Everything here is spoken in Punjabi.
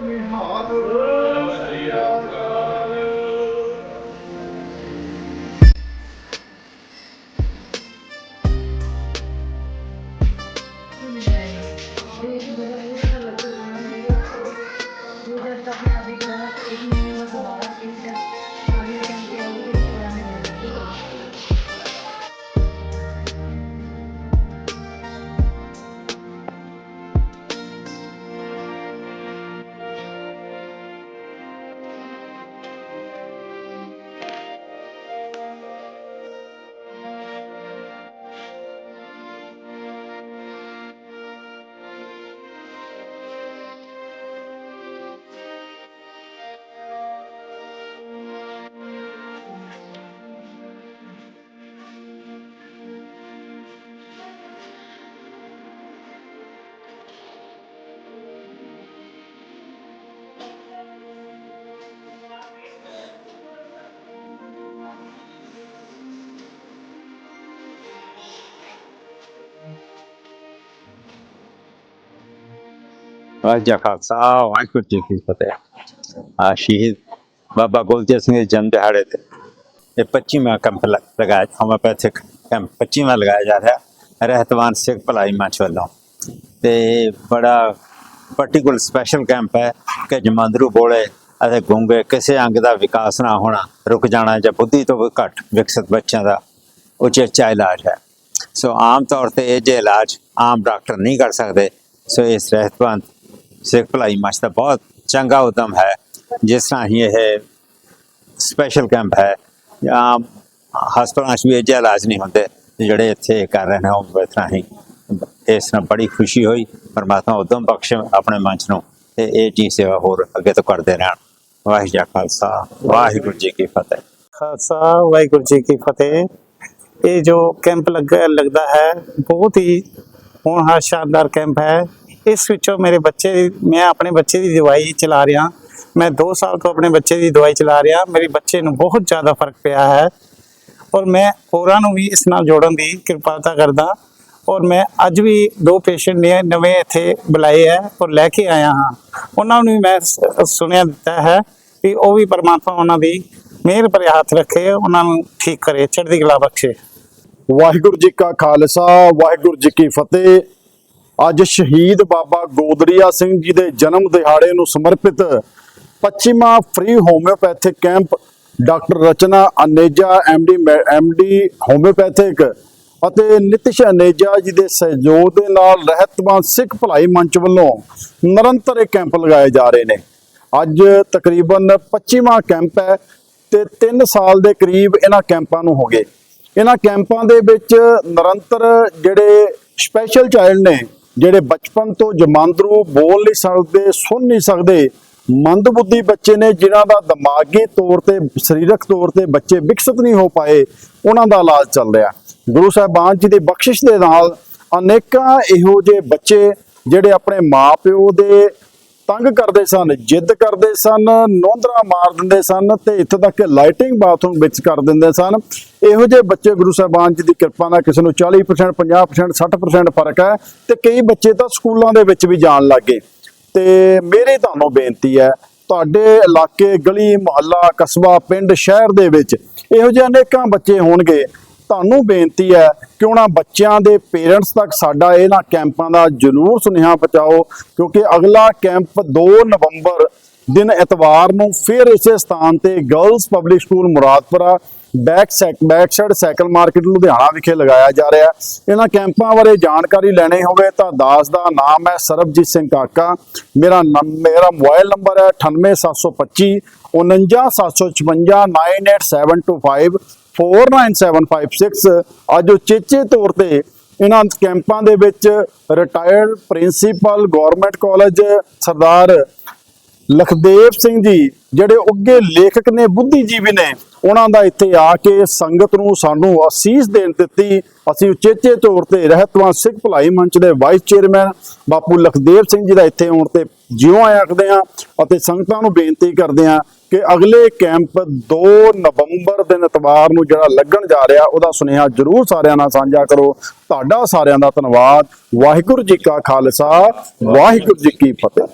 me, hallelujah. ਵਾਹਿਗੁਰੂ ਜੀ ਕਾ ਖਾਲਸਾ ਵਾਹਿਗੁਰੂ ਜੀ ਕੀ ਫਤਿਹ ਆ ਸ਼ਹੀਦ ਬਾਬਾ ਗੁਲਜੀਤ ਸਿੰਘ ਦੇ ਜਨਮ ਦਿਹਾੜੇ ਤੇ ਇਹ 25ਵਾਂ ਕੈਂਪ ਲਗਾਇਆ ਹੋਮਿਓਪੈਥਿਕ ਕੈਂਪ 25ਵਾਂ ਲਗਾਇਆ ਜਾ ਰਿਹਾ ਰਹਿਤਵਾਨ ਸਿੱਖ ਭਲਾਈ ਮੰਚ ਵੱਲੋਂ ਤੇ ਬੜਾ ਪਾਰਟਿਕੂਲਰ ਸਪੈਸ਼ਲ ਕੈਂਪ ਹੈ ਕਿ ਜਮਾਂਦਰੂ ਬੋਲੇ ਅਤੇ ਗੁੰਗੇ ਕਿਸੇ ਅੰਗ ਦਾ ਵਿਕਾਸ ਨਾ ਹੋਣਾ ਰੁਕ ਜਾਣਾ ਜਾਂ ਬੁੱਧੀ ਤੋਂ ਘੱਟ ਵਿਕਸਿਤ ਬੱਚਿਆਂ ਦਾ ਉਚੇਚਾ ਇਲਾਜ ਹੈ ਸੋ ਆਮ ਤੌਰ ਤੇ ਇਹ ਜੇ ਇਲਾਜ ਆਮ ਡਾਕਟਰ ਨਹੀਂ ਕਰ ਸਕਦੇ ਸੋ ਇਸ ਰਹਿਤਵੰਤ ਸਿੱਖ ਭਲਾਈ ਮੰਚ ਦਾ ਬਹੁਤ ਚੰਗਾ ਉਦਮ ਹੈ। ਜਿਸ ਤਰ੍ਹਾਂ ਹੀ ਇਹ ਸਪੈਸ਼ਲ ਕੈਂਪ ਹੈ। ਜਾਂ ਹਸਪਤਾਲਾਂ 'ਚ ਵੀ ਇਹ ਜਿਹੇ ਇਲਾਜ ਨਹੀਂ ਹੁੰਦੇ। ਜਿਹੜੇ ਇੱਥੇ ਕਰ ਰਹੇ ਨੇ, ਉਹ ਇਸ ਤਰ੍ਹਾਂ ਹੀ ਇਸ ਨਾਲ ਬੜੀ ਖੁਸ਼ੀ ਹੋਈ। ਪਰਮਾਤਮਾ ਉਦਮ ਬਖਸ਼ੇ ਆਪਣੇ ਮੰਚ ਨੂੰ ਤੇ ਇਹ ਜੀ ਸੇਵਾ ਹੋਰ ਅੱਗੇ ਤੋਂ ਕਰਦੇ ਰਹਿਣ। ਵਾਹਿਗੁਰੂ ਜੀ ਖਾਲਸਾ, ਵਾਹਿਗੁਰੂ ਜੀ ਕੀ ਫਤਿਹ। ਖਾਲਸਾ, ਵਾਹਿਗੁਰੂ ਜੀ ਕੀ ਫਤਿਹ। ਇਹ ਜੋ ਕੈਂਪ ਲੱਗ, ਲੱਗਦਾ ਹੈ, ਬਹੁਤ ਹੀ ਹੋਣਹਾਰ ਸ਼ਾਨਦਾਰ ਕੈਂਪ ਹੈ। ਇਸ ਵਿੱਚੋਂ ਮੇਰੇ ਬੱਚੇ ਮੈਂ ਆਪਣੇ ਬੱਚੇ ਦੀ ਦਵਾਈ ਚਲਾ ਰਿਹਾ। ਮੈਂ 2 ਸਾਲ ਤੋਂ ਆਪਣੇ ਬੱਚੇ ਦੀ ਦਵਾਈ ਚਲਾ ਰਿਹਾ। ਮੇਰੇ ਬੱਚੇ ਨੂੰ ਬਹੁਤ ਜ਼ਿਆਦਾ ਫ਼ਰਕ ਪਿਆ ਹੈ। ਔਰ ਮੈਂ ਹੋਰਾਂ ਨੂੰ ਵੀ ਇਸ ਨਾਲ ਜੋੜਨ ਦੀ ਕਿਰਪਾਲਤਾ ਕਰਦਾ। ਔਰ ਮੈਂ ਅੱਜ ਵੀ ਦੋ ਪੇਸ਼ੈਂਟ ਨੇ ਨਵੇਂ ਇੱਥੇ ਬੁਲਾਏ ਹੈ ਔਰ ਲੈ ਕੇ ਆਇਆ ਹਾਂ। ਉਹਨਾਂ ਨੂੰ ਵੀ ਮੈਂ ਸੁਣਿਆ ਦਿੱਤਾ ਹੈ ਕਿ ਉਹ ਵੀ ਪਰਮਾਤਮਾ ਉਹਨਾਂ ਦੀ ਮਿਹਰ ਭਰੇ ਹੱਥ ਰੱਖੇ, ਉਹਨਾਂ ਨੂੰ ਠੀਕ ਕਰੇ, ਚੜ੍ਹਦੀ ਕਲਾ ਬਖਸ਼ੇ। ਵਾਹਿਗੁਰੂ ਜੀ ਕਾ ਖਾਲਸਾ, ਵਾਹਿਗੁਰੂ ਜੀ ਕੀ ਫਤਿਹ। ਅੱਜ ਸ਼ਹੀਦ ਬਾਬਾ ਗੋਦਰੀਆ ਸਿੰਘ ਜੀ ਦੇ ਜਨਮ ਦਿਹਾੜੇ ਨੂੰ ਸਮਰਪਿਤ 25ਵਾਂ free homoeopathic camp doctor Rachna Aneja MD MD homoeopathic ਅਤੇ ਨਿਤਿਸ਼ ਅਨੇਜਾ ਜੀ ਦੇ ਸਹਿਯੋਗ ਦੇ ਨਾਲ ਰਹਿਤਵਾਨ ਸਿੱਖ ਭਲਾਈ ਮੰਚ ਵੱਲੋਂ ਨਿਰੰਤਰ ਇਹ ਕੈਂਪ ਲਗਾਏ ਜਾ ਰਹੇ ਨੇ। ਅੱਜ ਤਕਰੀਬਨ 25ਵਾਂ ਕੈਂਪ ਹੈ ਤੇ 3 ਸਾਲ ਦੇ ਕਰੀਬ ਇਹਨਾਂ ਕੈਂਪਾਂ ਨੂੰ ਹੋ ਗਏ। ਇਹਨਾਂ ਕੈਂਪਾਂ ਦੇ ਵਿੱਚ ਨਿਰੰਤਰ ਜਿਹੜੇ ਸਪੈਸ਼ਲ ਚਾਈਲਡ ਨੇ ਜਿਹੜੇ ਬਚਪਨ ਤੋਂ ਜਮਾਂਦਰੂ ਬੋਲ ਨਹੀਂ ਸਕਦੇ, ਸੁਣ ਨਹੀਂ ਸਕਦੇ, ਮੰਦਬੁੱਧੀ ਬੱਚੇ ਨੇ ਜਿਨ੍ਹਾਂ ਦਾ ਦਿਮਾਗੀ ਤੌਰ ਤੇ, ਸਰੀਰਕ ਤੌਰ ਤੇ ਬੱਚੇ ਵਿਕਸਿਤ ਨਹੀਂ ਹੋ ਪਾਏ, ਉਹਨਾਂ ਦਾ ਇਲਾਜ ਚੱਲ ਰਿਹਾ। ਗੁਰੂ ਸਾਹਿਬਾਨ ਜੀ ਦੀ ਬਖਸ਼ਿਸ਼ ਦੇ ਨਾਲ ਅਨੇਕਾਂ ਇਹੋ ਜਿਹੇ ਬੱਚੇ ਜਿਹੜੇ ਆਪਣੇ ਮਾਪਿਓ ਦੇ ਤੰਗ ਕਰਦੇ ਸਨ, ਜਿੱਦ ਕਰਦੇ ਸਨ, ਨੋਂਦਰਾ ਮਾਰ ਦਿੰਦੇ ਸਨ ਤੇ ਇੱਥੇ ਤੱਕ ਲਾਈਟਿੰਗ ਬਾਥਰੂਮ ਵਿੱਚ ਕਰ ਦਿੰਦੇ ਸਨ। ਇਹੋ ਜਿਹੇ ਬੱਚੇ ਗੁਰੂ ਸਾਹਿਬਾਨ ਜੀ ਦੀ ਕਿਰਪਾ ਨਾਲ ਕਿਸੇ ਨੂੰ 40% 50% 60% ਫ਼ਰਕ ਹੈ ਤੇ ਕਈ ਬੱਚੇ ਤਾਂ ਸਕੂਲਾਂ ਦੇ ਵਿੱਚ ਵੀ ਜਾਣ ਲੱਗੇ ਤੇ ਮੇਰੀ ਤੁਹਾਨੂੰ ਬੇਨਤੀ ਹੈ, ਤੁਹਾਡੇ ਇਲਾਕੇ, ਗਲੀ, ਮੁਹੱਲਾ, ਕਸਬਾ, ਪਿੰਡ, ਸ਼ਹਿਰ ਦੇ ਵਿੱਚ ਇਹੋ ਜਿਹੇ ਅਨੇਕਾਂ ਬੱਚੇ ਹੋਣਗੇ ਤੁਹਾਨੂੰ ਬੇਨਤੀ ਹੈ ਕਿ ਉਹਨਾਂ ਬੱਚਿਆਂ ਦੇ ਪੇਰੈਂਟਸ ਤੱਕ ਸਾਡਾ ਇਹਨਾਂ ਕੈਂਪਾਂ ਦਾ ਜ਼ਰੂਰ ਸੁਨੇਹਾ ਪਹੁੰਚਾਓ, ਕਿਉਂਕਿ ਅਗਲਾ ਕੈਂਪ 2 ਨਵੰਬਰ ਦਿਨ ਐਤਵਾਰ ਨੂੰ ਫਿਰ ਇਸੇ ਸਥਾਨ ਤੇ girls public school Muradpura back ਸੈਕ back side cycle market Ludhiana ਵਿਖੇ ਲਗਾਇਆ ਜਾ ਰਿਹਾ। ਇਹਨਾਂ ਕੈਂਪਾਂ ਬਾਰੇ ਜਾਣਕਾਰੀ ਲੈਣੀ ਹੋਵੇ ਤਾਂ ਦਾਸ ਦਾ ਨਾਮ ਹੈ ਸਰਬਜੀਤ ਸਿੰਘ ਕਾਕਾ। ਮੇਰਾ ਨੰਮ- ਮੇਰਾ ਮੋਬਾਈਲ ਨੰਬਰ ਹੈ 98725 49756 98725 49756 ਅੱਜ ਉਚੇਚੇ ਤੌਰ ਤੇ ਇਹਨਾਂ ਕੈਂਪਾਂ ਦੇ ਵਿੱਚ retired principal government college Sardar Lakhdev Singh ji, ਜਿਹੜੇ ਉੱਗੇ ਲੇਖਕ ਨੇ, ਬੁੱਧੀਜੀਵੀ ਨੇ, ਉਹਨਾਂ ਦਾ ਇੱਥੇ ਆ ਕੇ ਸੰਗਤ ਨੂੰ ਸਾਨੂੰ ਅਸੀਸ ਦੇਣ ਦਿੱਤੀ। ਅਸੀਂ ਉਚੇਚੇ ਤੌਰ ਤੇ ਰਹਿਤਵਾਂ ਸਿੱਖ ਭਲਾਈ ਮੰਚ ਦੇ ਵਾਈਸ ਚੇਅਰਮੈਨ ਬਾਪੂ ਲਖਦੇਵ ਸਿੰਘ ਜੀ ਦਾ ਇੱਥੇ ਆਉਣ ਤੇ ਜਿਉਂ ਆਖਦੇ ਹਾਂ ਅਤੇ ਸੰਗਤਾਂ ਨੂੰ ਬੇਨਤੀ ਕਰਦੇ ਹਾਂ ਕਿ ਅਗਲੇ ਕੈਂਪ 2 ਨਵੰਬਰ ਦਿਨ ਇਤਵਾਰ ਨੂੰ ਜਿਹੜਾ ਲੱਗਣ ਜਾ ਰਿਹਾ, ਉਹਦਾ ਸੁਨੇਹਾ ਜਰੂਰ ਸਾਰਿਆਂ ਨਾਲ ਸਾਂਝਾ ਕਰੋ। ਤੁਹਾਡਾ ਸਾਰਿਆਂ ਦਾ ਧੰਨਵਾਦ। ਵਾਹਿਗੁਰੂ ਜੀ ਕਾ ਖਾਲਸਾ, ਵਾਹਿਗੁਰੂ ਜੀ ਕੀ ਫਤਿਹ।